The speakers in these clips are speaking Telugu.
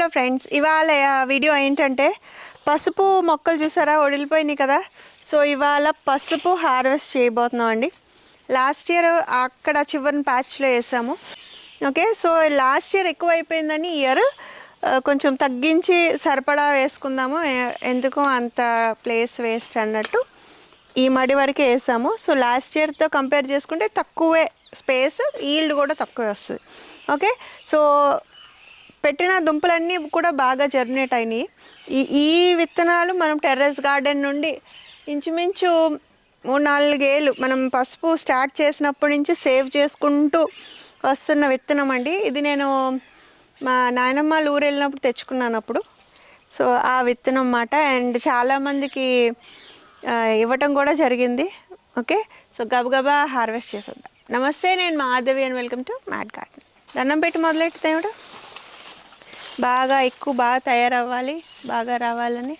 హలో ఫ్రెండ్స్ ఇవాళ వీడియో ఏంటంటే పసుపు మొక్కలు చూసారా? వడిలిపోయినాయి కదా. సో ఇవాళ పసుపు హార్వెస్ట్ చేయబోతున్నాం అండి లాస్ట్ ఇయర్ అక్కడ చివరిని ప్యాచ్లో వేసాము. ఓకే సో లాస్ట్ ఇయర్ ఎక్కువ అయిపోయిందని ఇయర్ కొంచెం తగ్గించి సరిపడా వేసుకుందాము. ఎందుకు అంత ప్లేస్ వేస్ట్ అన్నట్టు ఈ మడి వరకే వేసాము. సో లాస్ట్ ఇయర్తో కంపేర్ చేసుకుంటే తక్కువే స్పేస్ ఈల్డ్ కూడా తక్కువే వస్తుంది. ఓకే సో పెట్టిన దుంపలన్నీ కూడా బాగా జర్మినేట్ అయినాయి. ఈ ఈ విత్తనాలు మనం టెర్రస్ గార్డెన్ నుండి ఇంచుమించు మూడు నాలుగేళ్ళు మనం పసుపు స్టార్ట్ చేసినప్పటి నుంచి సేవ్ చేసుకుంటూ వస్తున్న విత్తనం అండి. ఇది నేను మా నాయనమ్మ ఊరు వెళ్ళినప్పుడు తెచ్చుకున్నాను అప్పుడు. సో ఆ విత్తనం అన్నమాట. అండ్ చాలామందికి ఇవ్వటం కూడా జరిగింది. ఓకే? సో గబగబా హార్వెస్ట్ చేసేద్దాం. నమస్తే నేను Madhavi and welcome to mat garden దండం పెట్టి మొదలెట్టి దేవుడు బాగా ఎక్కువ బాగా తయారవ్వాలి బాగా రావాలని.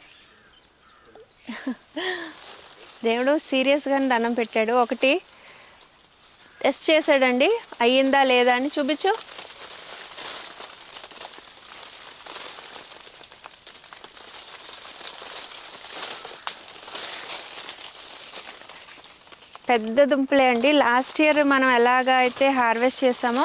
దేవుడు సీరియస్గానే దండం పెట్టాడు. ఒకటి టెస్ట్ చేశాడండి. అయ్యిందా లేదా అని చూపించు. పెద్ద దుంపలే అండి. లాస్ట్ ఇయర్ మనం ఎలాగ అయితే హార్వెస్ట్ చేసామో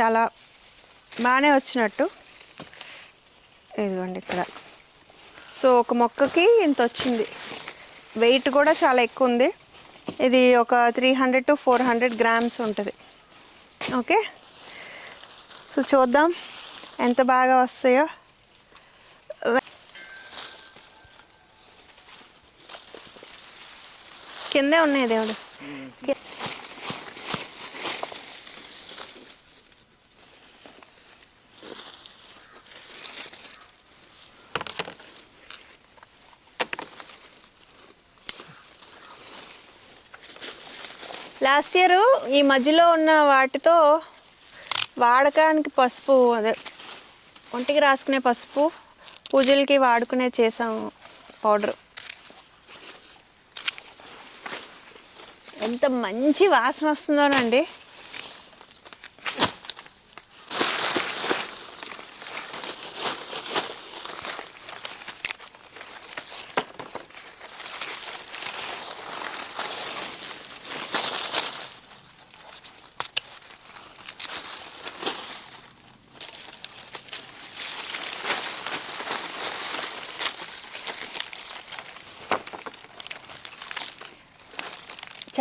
చాలా బాగానే వచ్చినట్టు. ఇదిగోండి ఇక్కడ. సో ఒక మొక్కకి ఇంత వచ్చింది. వెయిట్ కూడా చాలా ఎక్కువ ఉంది. ఇది ఒక three hundred to four hundred grams ఉంటుంది. ఓకే? సో చూద్దాం ఎంత బాగా వస్తాయో. కిందే ఉన్నాయి దేవుడు. లాస్ట్ ఇయర్ ఈ మధ్యలో ఉన్న వాటితో వాడకానికి పసుపు అదే ఒంటికి రాసుకునే పసుపు పూజలకి వాడుకునే చేసాము పౌడర్. ఎంత మంచి వాసన వస్తుందోనండి.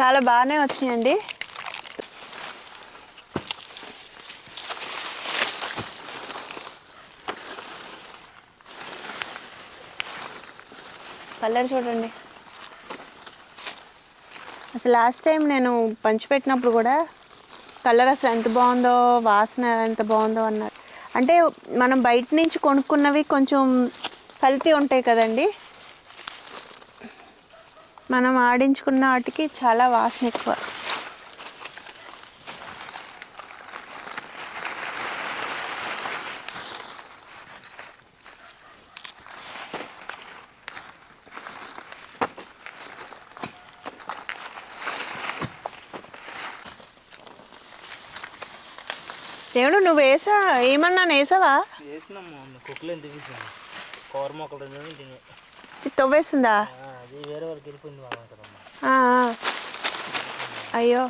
చాలా బాగానే వచ్చినాయండి. కలర్ చూడండి. అసలు లాస్ట్ టైం నేను పంచిపెట్టినప్పుడు కూడా కలర్ అసలు ఎంత బాగుందో వాసన ఎంత బాగుందో అన్నారు అంటే మనం బయట నుంచి కొనుక్కున్నవి కొంచెం కల్తీ ఉంటాయి కదండి. మనం ఆడించుకున్న వాటికి చాలా వాసన ఎక్కువ. దేవుడు నువ్వు వేసా? ఏమన్నా వేసావా వేసినాము కుక్కలు ఎంత కూర మొక్కలు తవ్వేసిందా? అయ్యో.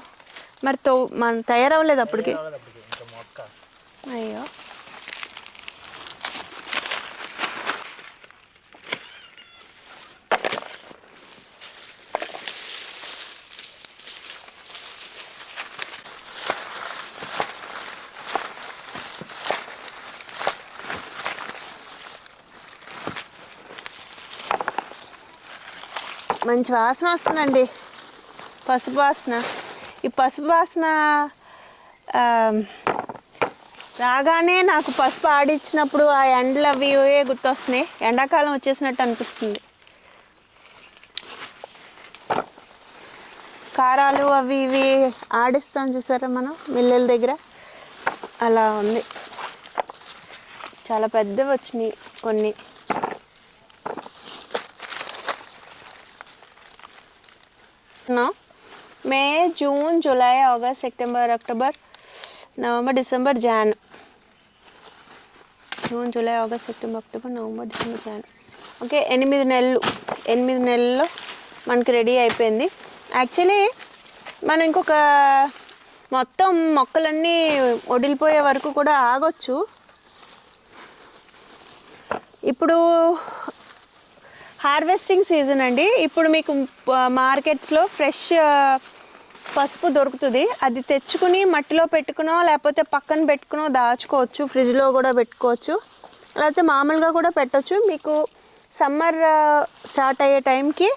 మరి తో మన తయారవ్వలేదు అప్పటికి. అయ్యో. మంచి వాసన వస్తుందండి. పసుపు వాసన. ఈ పసుపు వాసన రాగానే నాకు పసుపు ఆడించినప్పుడు ఆ ఎండలు అవి ఇవే గుర్తొస్తున్నాయి. ఎండాకాలం వచ్చేసినట్టు అనిపిస్తుంది. కారాలు అవి ఇవి ఆడిస్తాం చూసారా మనం? మిల్లెల దగ్గర. అలా ఉంది. చాలా పెద్దవి వచ్చినాయి కొన్ని నా May June July August September October November December Jan June July August September October November December Jan okay ఎనిమిది నెలలు ఎనిమిది నెలల్లో మనకి రెడీ అయిపోయింది. యాక్చువల్లీ మనం ఇంకొక మొత్తం మొక్కలన్నీ వడిలిపోయే వరకు కూడా ఆగొచ్చు. ఇప్పుడు హార్వెస్టింగ్ సీజన్ అండి. ఇప్పుడు మీకు మార్కెట్స్లో ఫ్రెష్ పసుపు దొరుకుతుంది. అది తెచ్చుకుని మట్టిలో పెట్టుకునో లేకపోతే పక్కన పెట్టుకునో దాచుకోవచ్చు. ఫ్రిడ్జ్లో కూడా పెట్టుకోవచ్చు. లేకపోతే మామూలుగా కూడా పెట్టచ్చు. మీకు సమ్మర్ స్టార్ట్ అయ్యే టైంకి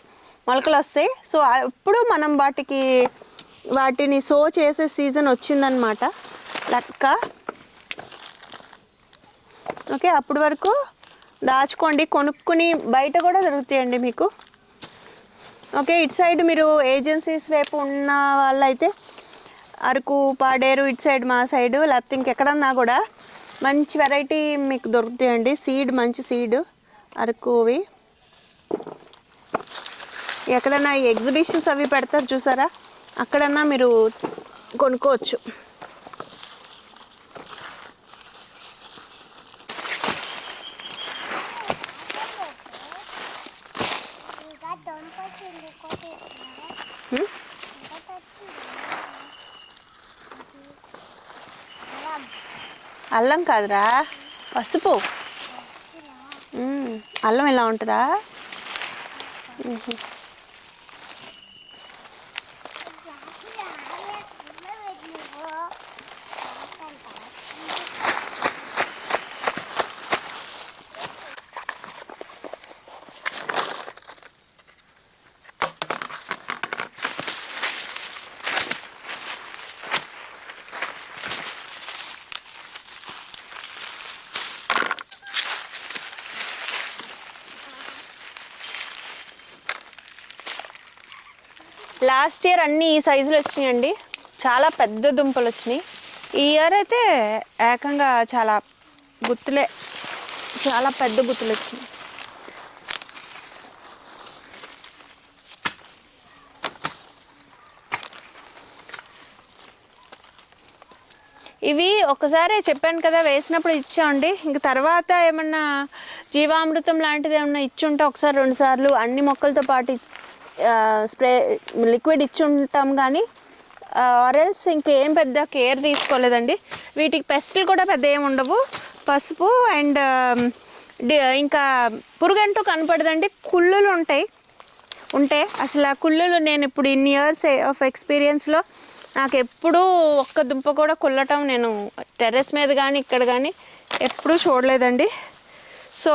మొలకలు వస్తాయి. సో అప్పుడు మనం వాటికి వాటిని సో చేసే సీజన్ వచ్చిందనమాట లక్క. ఓకే అప్పటి వరకు దాచుకోండి. కొనుక్కుని బయట కూడా దొరుకుతాయండి మీకు. ఓకే ఇటు సైడ్ మీరు ఏజెన్సీస్ వైపు ఉన్న వాళ్ళైతే అరకు పాడేరు ఇటు సైడ్ మా సైడు లేకపోతే ఇంకెక్కడన్నా కూడా మంచి వెరైటీ మీకు దొరుకుతాయండి. సీడ్ మంచి సీడ్ అరకువి. ఎక్కడన్నా ఎగ్జిబిషన్స్ అవి పెడతారు చూసారా? అక్కడన్నా మీరు కొనుక్కోవచ్చు. అల్లం కాదురా పసుపు. అల్లం ఎలా ఉంటుందా? లాస్ట్ ఇయర్ అన్ని ఈ సైజులు వచ్చినాయండి. చాలా పెద్ద దుంపలు వచ్చినాయి. ఈ ఇయర్ అయితే ఏకంగా చాలా గుత్తులే. చాలా పెద్ద గుత్తులు వచ్చినాయి. ఇవి ఒకసారి చెప్పాను కదా వేసినప్పుడు ఇచ్చామండి. ఇంక తర్వాత ఏమన్నా జీవామృతం లాంటిది ఏమన్నా ఇచ్చుంటే ఒకసారి రెండు సార్లు అన్ని మొక్కలతో పాటు స్ప్రే లిక్విడ్ ఇచ్చి ఉంటాం కానీ ఆరెల్స్ ఇంకేం పెద్ద కేర్ తీసుకోలేదండి. వీటికి పెస్టులు కూడా పెద్ద ఏమి ఉండవు. పసుపు అండ్ ఇంకా పురుగంటూ కనపడదండి. కుళ్ళులు ఉంటాయి. ఉంటే అసలు ఆ కుళ్ళులు నేను ఇప్పుడు ఇన్ని ఇయర్స్ ఆఫ్ ఎక్స్పీరియన్స్లో నాకు ఎప్పుడూ ఒక్క దుంప కూడా కుల్లటం నేను టెర్రస్ మీద కానీ ఇక్కడ కానీ ఎప్పుడూ చూడలేదండి. సో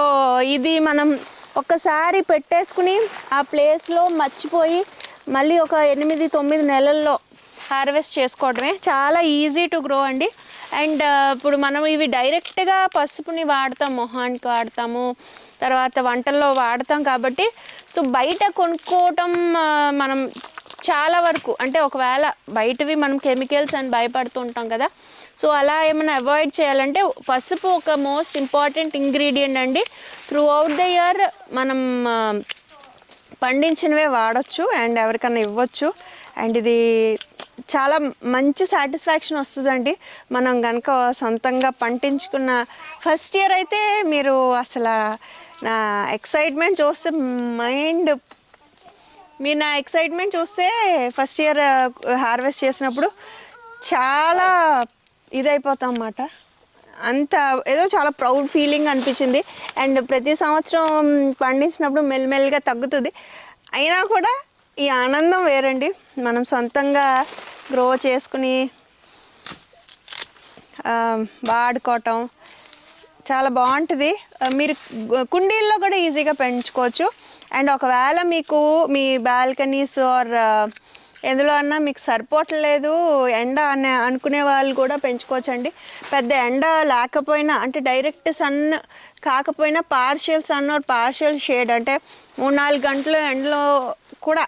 ఇది మనం ఒక్కసారి పెట్టేసుకుని ఆ ప్లేస్లో మర్చిపోయి మళ్ళీ ఒక ఎనిమిది తొమ్మిది నెలల్లో హార్వెస్ట్ చేసుకోవడమే చాలా ఈజీ టు గ్రో అండి. అండ్ ఇప్పుడు మనం ఇవి డైరెక్ట్గా పసుపుని వాడతాం మొహానికి వాడతాము తర్వాత వంటల్లో వాడతాం కాబట్టి సో బయట కొనుక్కోవటం మనం చాలా వరకు అంటే ఒకవేళ బయటవి మనం కెమికల్స్ అని భయపడుతూ ఉంటాం కదా సో అలా ఏమైనా అవాయిడ్ చేయాలంటే పసుపు ఒక మోస్ట్ ఇంపార్టెంట్ ఇంగ్రీడియంట్ అండి. త్రూ అవుట్ ద ఇయర్ మనం పండించినవే వాడచ్చు అండ్ ఎవరికైనా ఇవ్వచ్చు. అండ్ ఇది చాలా మంచి సాటిస్ఫాక్షన్ వస్తుందండి. మనం కనుక సొంతంగా పండించుకున్న ఫస్ట్ ఇయర్ అయితే మీరు అసలు నా ఎక్సైట్మెంట్ చూస్తే మైండ్ మీరు నా ఎక్సైట్మెంట్ చూస్తే ఫస్ట్ ఇయర్ హార్వెస్ట్ చేసినప్పుడు చాలా ఇదైపోతాం అన్నమాట అంత ఏదో చాలా ప్రౌడ్ ఫీలింగ్ అనిపించింది. అండ్ ప్రతి సంవత్సరం పండించినప్పుడు మెల్లమెల్లగా తగ్గుతుంది. అయినా కూడా ఈ ఆనందం వేరండి. మనం సొంతంగా గ్రో చేసుకుని వాడుకోవటం చాలా బాగుంటుంది. మీరు కుండీల్లో కూడా ఈజీగా పెంచుకోవచ్చు. అండ్ ఒకవేళ మీకు మీ బాల్కనీస్ ఆర్ ఎందులో అన్నా మీకు సరిపోవట్లేదు ఎండ అనే అనుకునే వాళ్ళు కూడా పెంచుకోవచ్చండి. పెద్ద ఎండ లేకపోయినా అంటే డైరెక్ట్ సన్ కాకపోయినా partial sun or partial shade అంటే మూడు నాలుగు గంటలు ఎండలో కూడా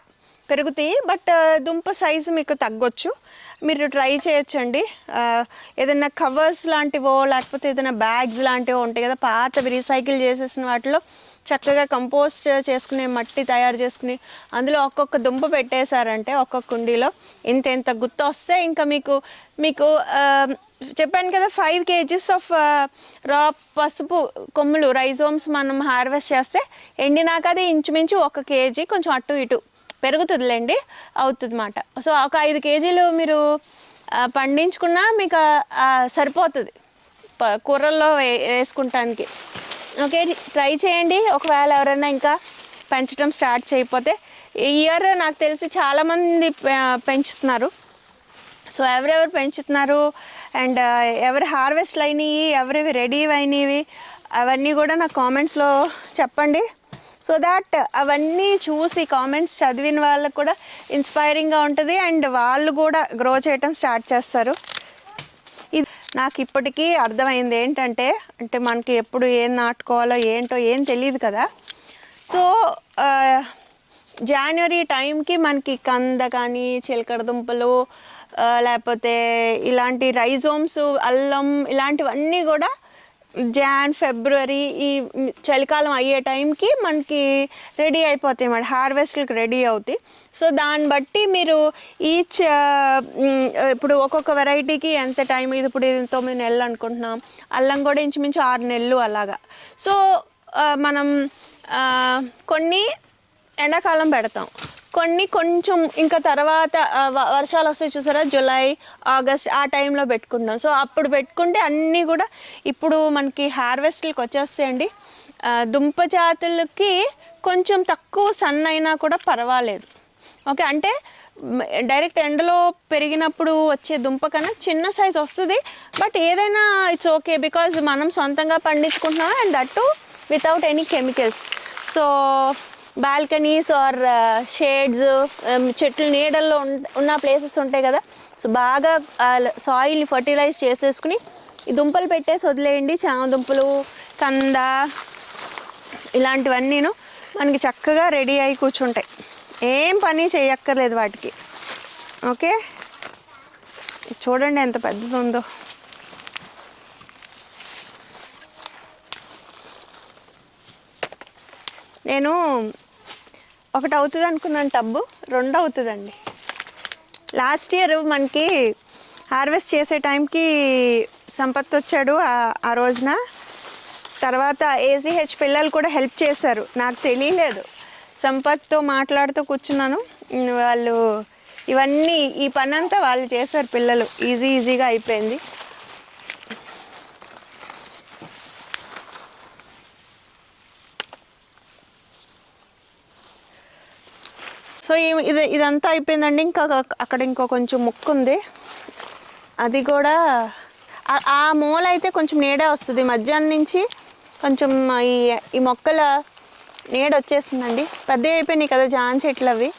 పెరుగుతాయి. బట్ దుంప సైజు మీకు తగ్గొచ్చు. మీరు ట్రై చేయొచ్చండి. ఏదైనా కవర్స్ లాంటివో లేకపోతే ఏదైనా బ్యాగ్స్ లాంటివో ఉంటాయి కదా పాతవి రీసైకిల్ చేసేసిన వాటిలో చక్కగా కంపోస్ట్ చేసుకునే మట్టి తయారు చేసుకుని అందులో ఒక్కొక్క దుంప పెట్టేశారంటే ఒక్కొక్క కుండీలో ఇంత ఇంత గుత్త వస్తే ఇంకా మీకు మీకు చెప్పాను కదా ఫైవ్ కేజీస్ ఆఫ్ రా పసుపు కొమ్ములు రైజోమ్స్ మనం హార్వెస్ట్ చేస్తే ఎండినాక అది ఇంచుమించు ఒక కేజీ కొంచెం అటు ఇటు పెరుగుతుందిలేండి అవుతుంది మాట సో ఒక ఐదు కేజీలు మీరు పండించుకున్నా మీకు సరిపోతుంది. ప- కూరల్లో వే వేసుకుంటానికి. ఓకే ట్రై చేయండి. ఒకవేళ ఎవరైనా ఇంకా పెంచడం స్టార్ట్ చేయకపోతే ఇయర్ నాకు తెలిసి చాలామంది పెంచుతున్నారు. సో ఎవరెవరు పెంచుతున్నారు? అండ్ ఎవరి హార్వెస్ట్లు అయినవి ఎవరివి రెడీ అయినవి అవన్నీ కూడా నాకు కామెంట్స్లో చెప్పండి. సో దాట్ అవన్నీ చూసి కామెంట్స్ చదివిన వాళ్ళకు కూడా ఇన్స్పైరింగ్గా ఉంటుంది. అండ్ వాళ్ళు కూడా గ్రో చేయటం స్టార్ట్ చేస్తారు. నాకు ఇప్పటికీ అర్థమైంది ఏంటంటే అంటే మనకి ఎప్పుడు ఏం నాటుకోవాలో ఏంటో ఏం తెలియదు కదా. సో జనవరి టైంకి మనకి కంద కానీ చిలకడ దుంపలు లేకపోతే ఇలాంటి రైజోమ్స్ అల్లం ఇలాంటివన్నీ కూడా జాన్ ఫిబ్రవరి ఈ చలికాలం అయ్యే టైంకి మనకి రెడీ అయిపోతాయి అన్నమాట. హార్వెస్ట్కి రెడీ అవుతాయి. సో దాన్ని బట్టి మీరు ఈచ్ ఇప్పుడు ఒక్కొక్క వెరైటీకి ఎంత టైం ఇది? ఇప్పుడు తొమ్మిది నెలలు అనుకుంటున్నాం. అల్లం కూడా ఇంచుమించు ఆరు నెలలు అలాగా. సో మనం కొన్ని ఎండాకాలం పెడతాం. కొన్ని కొంచెం ఇంకా తర్వాత వ- వర్షాలు వస్తాయి చూసారా? జూలై ఆగస్ట్ ఆ టైంలో పెట్టుకుంటాం సో అప్పుడు పెట్టుకుంటే అన్నీ కూడా ఇప్పుడు మనకి హార్వెస్ట్లకు వచ్చేస్తాయండి. దుంప జాతులకి కొంచెం తక్కువ సన్ అయినా కూడా పర్వాలేదు. ఓకే అంటే డైరెక్ట్ ఎండలో పెరిగినప్పుడు వచ్చే దుంప కన్నా చిన్న సైజ్ వస్తుంది. బట్ ఏదైనా ఇట్స్ ఓకే బికాజ్ మనం సొంతంగా పండించుకుంటున్నాం and that without any chemicals. So balconies or shades చెట్లు నీడల్లో ఉన్న ప్లేసెస్ ఉంటాయి కదా. సో బాగా సాయిల్ని ఫర్టిలైజ్ చేసేసుకుని ఈ దుంపలు పెట్టేసి వదిలేయండి. చామ దుంపలు కంద ఇలాంటివన్నీను మనకి చక్కగా రెడీ అయి కూర్చుంటాయి. ఏం పని చేయక్కర్లేదు వాటికి. ఓకే చూడండి ఎంత పెద్దది ఉందో నేను ఒకటి అవుతుంది అనుకున్నాను టబ్బు రెండు అవుతుందండి. లాస్ట్ ఇయర్ మనకి హార్వెస్ట్ చేసే టైంకి సంపత్ వచ్చాడు ఆ- రోజున. తర్వాత ఏజీహెచ్ పిల్లలు కూడా హెల్ప్ చేశారు. నాకు తెలియలేదు. సంపత్తో మాట్లాడుతూ కూర్చున్నాను. వాళ్ళు ఇవన్నీ ఈ పని అంతా వాళ్ళు చేశారు పిల్లలు. ఈజీ ఈజీగా అయిపోయింది. సో ఇది ఇదంతా అయిపోయిందండి. ఇంకా అక్కడ ఇంకో కొంచెం ముక్కు ఉంది అది కూడా ఆ- మూల అయితే కొంచెం నీడ వస్తుంది. మధ్యాహ్నం నుంచి కొంచెం ఈ ఈ మొక్కల నీడ వచ్చేసిందండి. పెద్ద అయిపోయినాయి కదా జాన్ చెట్లు అవి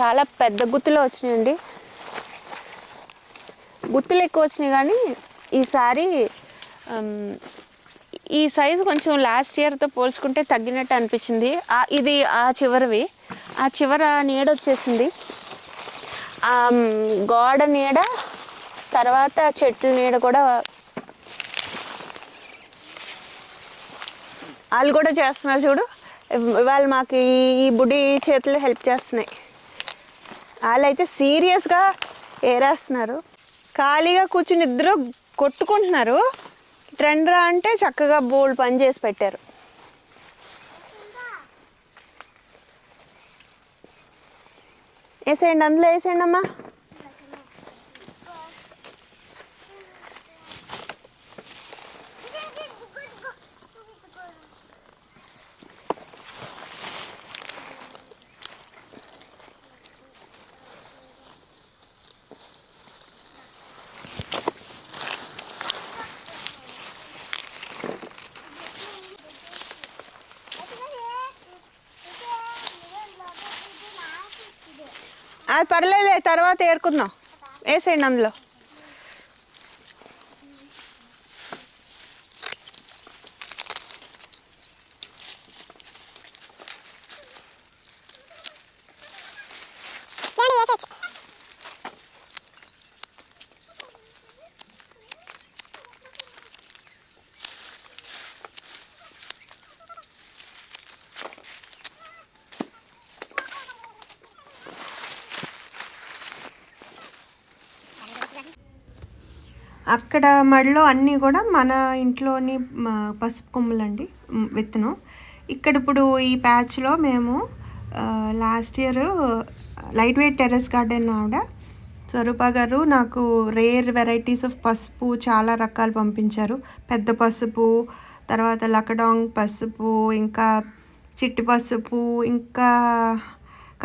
చాలా పెద్ద గుత్తులు వచ్చినాయండి. గుత్తులు ఎక్కువ వచ్చినాయి కానీ ఈసారి ఈ సైజు కొంచెం లాస్ట్ ఇయర్తో పోల్చుకుంటే తగ్గినట్టు అనిపించింది. ఇది ఆ చివరివి. ఆ చివర నీడ వచ్చేసింది. ఆ, గోడ నీడ తర్వాత చెట్ల నీడ కూడా వాళ్ళు కూడా చేస్తున్నారు చూడు. వాళ్ళు మాకు ఈ ఈ బుడి చేతులు హెల్ప్ చేస్తున్నాయి. వాళ్ళైతే సీరియస్గా ఏరేస్తున్నారు. ఖాళీగా కూర్చుని ఇద్దరు కొట్టుకుంటున్నారు. ట్రెండ్ రా అంటే చక్కగా బోల్డ్ పని చేసి పెట్టారు. వేసేయండి అందులో వేసేయండి అమ్మా పర్లేదు తర్వాత ఏరుకుందాం. వేసేయండి అందులో. అక్కడ మడిలో అన్నీ కూడా మన ఇంట్లోని పసుపు కొమ్ములండి విత్తనం. ఇక్కడ ఇప్పుడు ఈ ప్యాచ్లో మేము last year light weight terrace garden ఆవిడ స్వరూప గారు నాకు రేర్ వెరైటీస్ ఆఫ్ పసుపు చాలా రకాలు పంపించారు. పెద్ద పసుపు తర్వాత లకడాంగ్ పసుపు ఇంకా చిట్టి పసుపు ఇంకా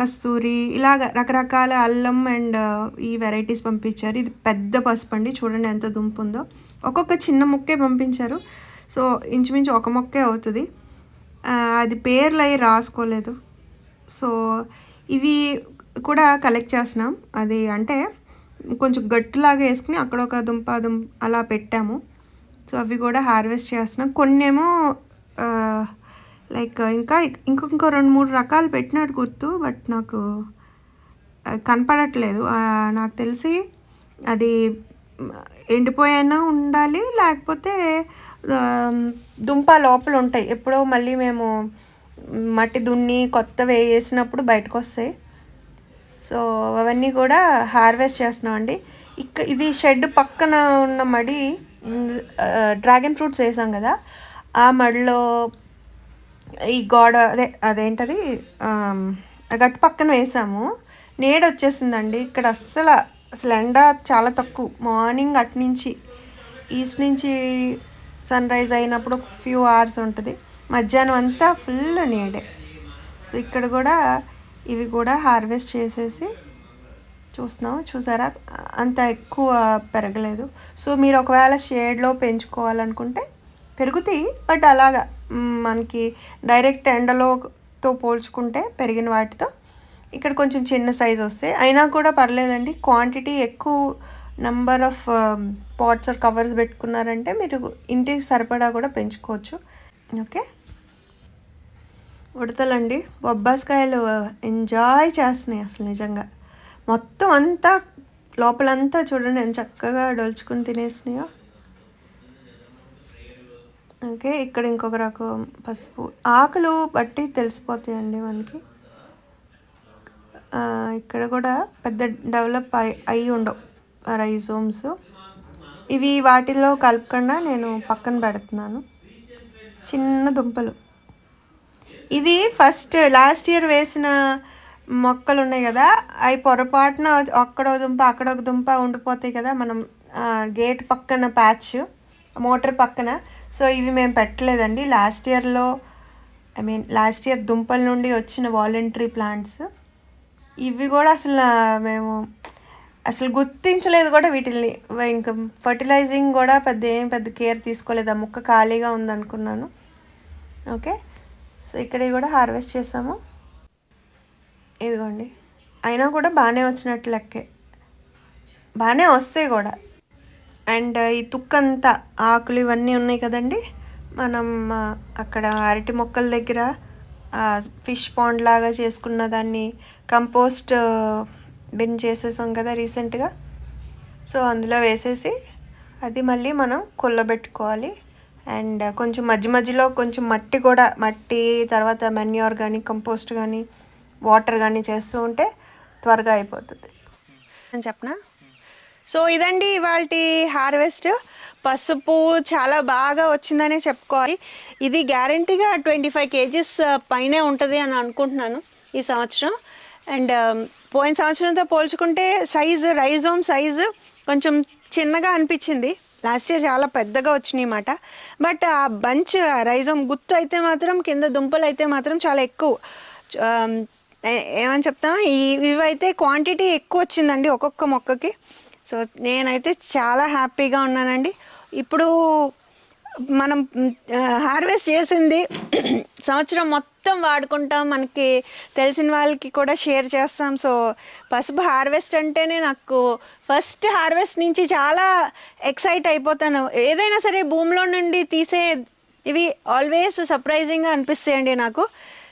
కస్తూరి ఇలాగ రకరకాల అల్లం అండ్ ఈ వెరైటీస్ పంపించారు. ఇది పెద్ద పసుపు అండి. చూడండి ఎంత దుంపు ఉందో ఒక్కొక్క చిన్న ముక్కే పంపించారు. సో ఇంచుమించు ఒక మొక్కే అవుతుంది. అది పేర్లు అవి రాసుకోలేదు. సో ఇవి కూడా కలెక్ట్ చేస్తున్నాం. అది అంటే కొంచెం గట్టులాగా వేసుకుని అక్కడ ఒక దుంప దుంప అలా పెట్టాము. సో అవి కూడా హార్వెస్ట్ చేస్తున్నాం. కొన్ని ఏమో లైక్ ఇంకా ఇంకొక రెండు మూడు రకాలు పెట్టినట్టు గుర్తు బట్ నాకు కనపడట్లేదు. నాకు తెలిసి అది ఎండిపోయినా ఉండాలి లేకపోతే దుంప లోపల ఉంటాయి. ఎప్పుడో మళ్ళీ మేము మట్టి దున్ని కొత్త వేసినప్పుడు బయటకు వస్తాయి సో అవన్నీ కూడా హార్వెస్ట్ చేస్తున్నామండి ఇక్కడ ఇది షెడ్ పక్కన ఉన్న మడి డ్రాగన్ ఫ్రూట్స్ వేసాం కదా ఆ మడిలో ఈ గోడ అదే అదేంటది? గట్టు పక్కన వేసాము. నీడ వచ్చేసిందండి. ఇక్కడ అస్సలు అసలు ఎండ చాలా తక్కువ. మార్నింగ్ అటు నుంచి ఈస్ట్ నుంచి సన్ రైజ్ అయినప్పుడు ఒక ఫ్యూ అవర్స్ ఉంటుంది. మధ్యాహ్నం అంతా ఫుల్ నీడే. సో ఇక్కడ కూడా ఇవి కూడా హార్వెస్ట్ చేసేసి చూస్తున్నాం చూసారా? అంత ఎక్కువ పెరగలేదు. సో మీరు ఒకవేళ షేడ్లో పెంచుకోవాలనుకుంటే పెరుగుతాయి. బట్ అలాగా మనకి డైరెక్ట్ ఎండలోతో పోల్చుకుంటే పెరిగిన వాటితో ఇక్కడ కొంచెం చిన్న సైజ్ వస్తాయి అయినా కూడా పర్లేదండి. క్వాంటిటీ ఎక్కువ number of pots or covers పెట్టుకున్నారంటే మీరు ఇంటికి సరిపడా కూడా పెంచుకోవచ్చు. ఓకే? ఉడతలండి. బొబ్బాస్కాయలు ఎంజాయ్ చేస్తున్నాయి అసలు నిజంగా. మొత్తం అంతా లోపలంతా చూడండి ఎంత చక్కగా డొలుచుకుని తినేసినాయో. ఓకే ఇక్కడ ఇంకొక రకం పసుపు. ఆకులు బట్టి తెలిసిపోతాయండి మనకి. ఇక్కడ కూడా పెద్ద డెవలప్ అయి అయి ఉండవు రైజోమ్స్. ఇవి వాటిలో కలపకుండా నేను పక్కన పెడుతున్నాను. చిన్న దుంపలు. ఇది ఫస్ట్ లాస్ట్ ఇయర్ వేసిన మొక్కలు ఉన్నాయి కదా అవి పొరపాటున అక్కడ దుంప అక్కడ ఒక దుంప ఉండిపోతాయి కదా మనం గేట్ పక్కన ప్యాచ్. మోటార్ పక్కన. సో ఇవి మేము పెట్టలేదండి. లాస్ట్ ఇయర్లో ఐ మీన్ లాస్ట్ ఇయర్ దుంపల నుండి వచ్చిన వాలంటరీ ప్లాంట్స్. ఇవి కూడా అసలు మేము అసలు గుర్తించలేదు కూడా వీటిల్ని. ఇంకా ఫర్టిలైజింగ్ కూడా పెద్ద ఏం పెద్ద కేర్ తీసుకోలేదు. ఆ ముక్క ఖాళీగా ఉందనుకున్నాను. ఓకే? సో ఇక్కడ కూడా హార్వెస్ట్ చేసాము. ఇదిగోండి. అయినా కూడా బాగానే వచ్చినట్టు లెక్కే. బాగానే వస్తాయి కూడా. అండ్ ఈ తుక్కంతా ఆకులు ఇవన్నీ ఉన్నాయి కదండి. మనం అక్కడ అరటి మొక్కల దగ్గర ఫిష్ పాండ్ లాగా చేసుకున్న దాన్ని కంపోస్ట్ బిన్ చేసేసాం కదా రీసెంట్గా. సో అందులో వేసేసి అది మళ్ళీ మనం కుల్లబెట్టుకోవాలి. అండ్ కొంచెం మధ్య మధ్యలో కొంచెం మట్టి కూడా మట్టి తర్వాత మెన్యూర్ కానీ కంపోస్ట్ కానీ వాటర్ కానీ చేస్తూ ఉంటే త్వరగా అయిపోతుంది. అని చెప్పనా? సో ఇదండి ఇవాళ హార్వెస్ట్. పసుపు చాలా బాగా వచ్చిందనే చెప్పుకోవాలి. ఇది గ్యారంటీగా ట్వంటీ ఫైవ్ కేజీస్ పైనే ఉంటుంది అని అనుకుంటున్నాను ఈ సంవత్సరం. అండ్ పోయిన సంవత్సరంతో పోల్చుకుంటే సైజు రైజోమ్ సైజు కొంచెం చిన్నగా అనిపించింది. లాస్ట్ ఇయర్ చాలా పెద్దగా వచ్చినాయి అన్నమాట. బట్ ఆ బంచ్ రైజోమ్ గుత్తు అయితే మాత్రం కింద దుంపలు అయితే మాత్రం చాలా ఎక్కువ. ఏమని చెప్తాం? ఇవైతే క్వాంటిటీ ఎక్కువ వచ్చిందండి ఒక్కొక్క మొక్కకి. సో నేనైతే చాలా హ్యాపీగా ఉన్నానండి. ఇప్పుడు మనం హార్వెస్ట్ చేసింది సంవత్సరం మొత్తం వాడుకుంటాం మనకి తెలిసిన వాళ్ళకి కూడా షేర్ చేస్తాం. సో పసుపు హార్వెస్ట్ అంటేనే నాకు ఫస్ట్ హార్వెస్ట్ నుంచి చాలా ఎక్సైట్ అయిపోతాను. ఏదైనా సరే భూమిలో నుండి తీసే ఇవి ఆల్వేస్ సర్ప్రైజింగ్గా అనిపిస్తాయండి నాకు.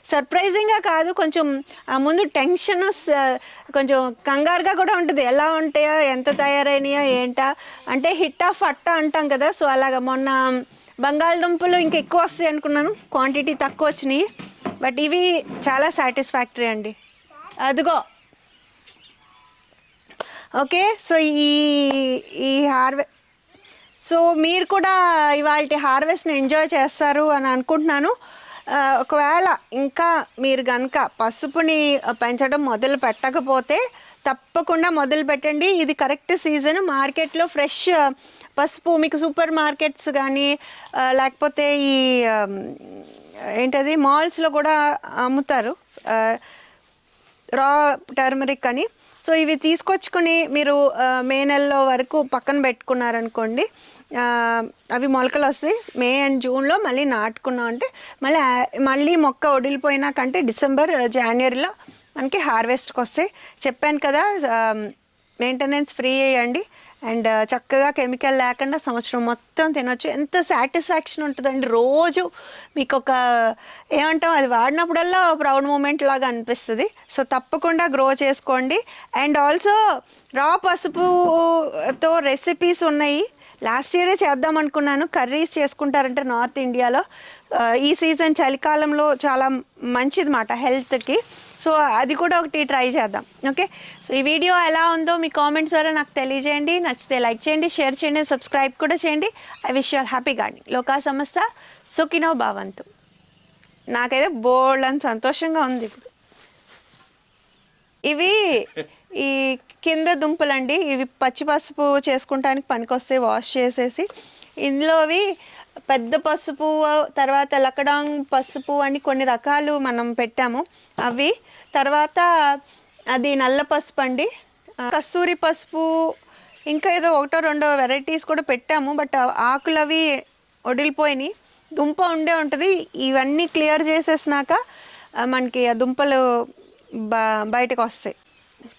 సర్ప్రైజింగ్గా కాదు కొంచెం ఆ ముందు టెన్షన్ కొంచెం కంగారుగా కూడా ఉంటుంది. ఎలా ఉంటాయో ఎంత తయారైనాయో ఏంటా? అంటే హిట్ ఆఫ్ అట్ట అంటాం కదా సో అలాగా. మొన్న బంగాళదుంపలు ఇంకా ఎక్కువ వస్తాయి అనుకున్నాను. క్వాంటిటీ తక్కువ వచ్చినాయి. బట్ ఇవి చాలా సాటిస్ఫాక్టరీ అండి. అదిగో. ఓకే సో ఈ ఈ హార్వె సో మీరు కూడా ఇవాళ హార్వెస్ట్ని ఎంజాయ్ చేస్తారు అని అనుకుంటున్నాను. ఒకవేళ ఇంకా మీరు కనుక పసుపుని పెంచడం మొదలు పెట్టకపోతే తప్పకుండా మొదలు పెట్టండి. ఇది కరెక్ట్ సీజన్. మార్కెట్లో ఫ్రెష్ పసుపు మీకు సూపర్ మార్కెట్స్ కానీ లేకపోతే ఈ ఏంటది మాల్స్లో కూడా అమ్ముతారు. రా టర్మరిక్ అని. సో ఇవి తీసుకొచ్చుకుని మీరు మే నెలలో వరకు పక్కన పెట్టుకున్నారనుకోండి అవి మొలకలు వస్తాయి. మే అండ్ జూన్లో మళ్ళీ నాటుకున్నాం అంటే మళ్ళీ మళ్ళీ మొక్క వడిలిపోయినాకంటే డిసెంబర్ జనవరిలో మనకి హార్వెస్ట్కి వస్తాయి. చెప్పాను కదా మెయింటెనెన్స్ ఫ్రీ అయ్యండి అండ్ చక్కగా కెమికల్ లేకుండా సంవత్సరం మొత్తం తినొచ్చు. ఎంత సాటిస్ఫాక్షన్ ఉంటుందండి. రోజు మీకు ఒక ఏమంటాం అది వాడినప్పుడల్లా ప్రౌడ్ మూమెంట్ లాగా అనిపిస్తుంది. సో తప్పకుండా గ్రో చేసుకోండి. అండ్ ఆల్సో రా పసుపుతో రెసిపీస్ ఉన్నాయి. లాస్ట్ ఇయరే చేద్దాం అనుకున్నాను. కర్రీస్ చేసుకుంటారంటే నార్త్ ఇండియాలో. ఈ సీజన్ చలికాలంలో చాలా మంచిది మాట హెల్త్కి. సో అది కూడా ఒకటి ట్రై చేద్దాం. ఓకే? సో ఈ వీడియో ఎలా ఉందో మీ కామెంట్స్ ద్వారా నాకు తెలియజేయండి. నచ్చితే లైక్ చేయండి షేర్ చేయండి సబ్స్క్రైబ్ కూడా చేయండి. I wish your happy gardening. లోకా సంస్థ సుఖినో భావంతు. నాకైతే బోల్డ్ అని సంతోషంగా ఉంది ఇప్పుడు. ఇవి ఈ కింద దుంపలండి ఇవి పచ్చి పసుపు చేసుకుంటానికి పనికొస్తే వాష్ చేసేసి. ఇందులోవి పెద్ద పసుపు తర్వాత లకడాంగ్ పసుపు అని కొన్ని రకాలు మనం పెట్టాము. అవి తర్వాత అది నల్ల పసుపు అండి. కస్తూరి పసుపు ఇంకా ఏదో ఒకటో రెండో వెరైటీస్ కూడా పెట్టాము బట్ ఆకులు అవి వడిలిపోయినాయి దుంప ఉండే ఉంటుంది ఇవన్నీ క్లియర్ చేసేసినాక మనకి ఆ దుంపలు బ బయటకు వస్తాయి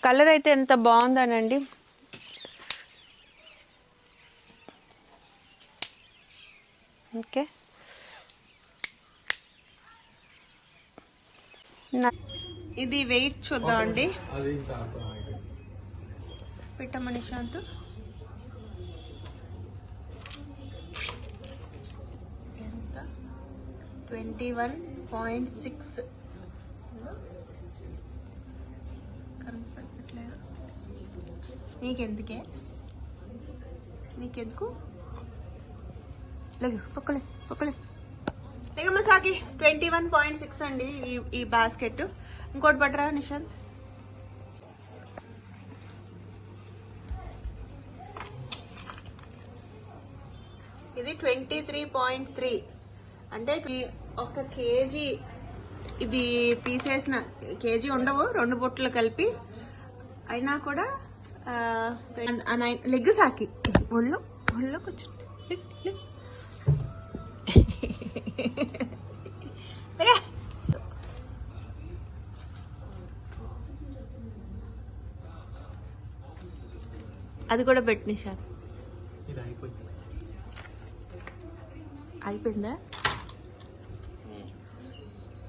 కలర్ అయితే ఎంత బాగుందనండి. ఓకే. ఇది వెయిట్ చూద్దాం అండి. పెట్టమని శాంతు ఎంత? ట్వంటీ వన్ పాయింట్ సిక్స్ నీకెందుకే? నీకెందుకు? లేదు పక్కలే పక్కలే లేకమ్మ సాకి ట్వంటీ వన్ పాయింట్ సిక్స్ అండి ఈ ఈ బాస్కెట్ ఇంకోటి పట్టరా నిశాంత్? ఇది ట్వంటీ త్రీ పాయింట్ త్రీ అంటే ఒక కేజీ ఇది తీసేసిన కేజీ ఉండవు రెండు బొట్లు కలిపి. అయినా కూడా లెగ్ సాకి. ఒళ్ళు ఒళ్ళో. లెగే. అది కూడా పెట్టు నిషా ఇది అయిపోయింది. అయిపోయిందా?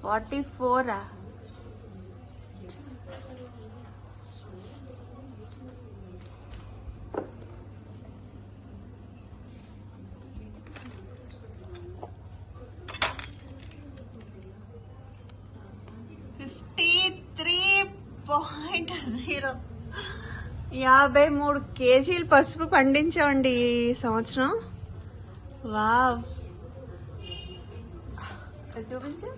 ఫార్టీ ఫోరా ఫిఫ్టీ త్రీ పాయింట్ జీరో. యాభై మూడు కేజీలు పసుపు పండించామండి ఈ సంవత్సరం. అది చూపించు.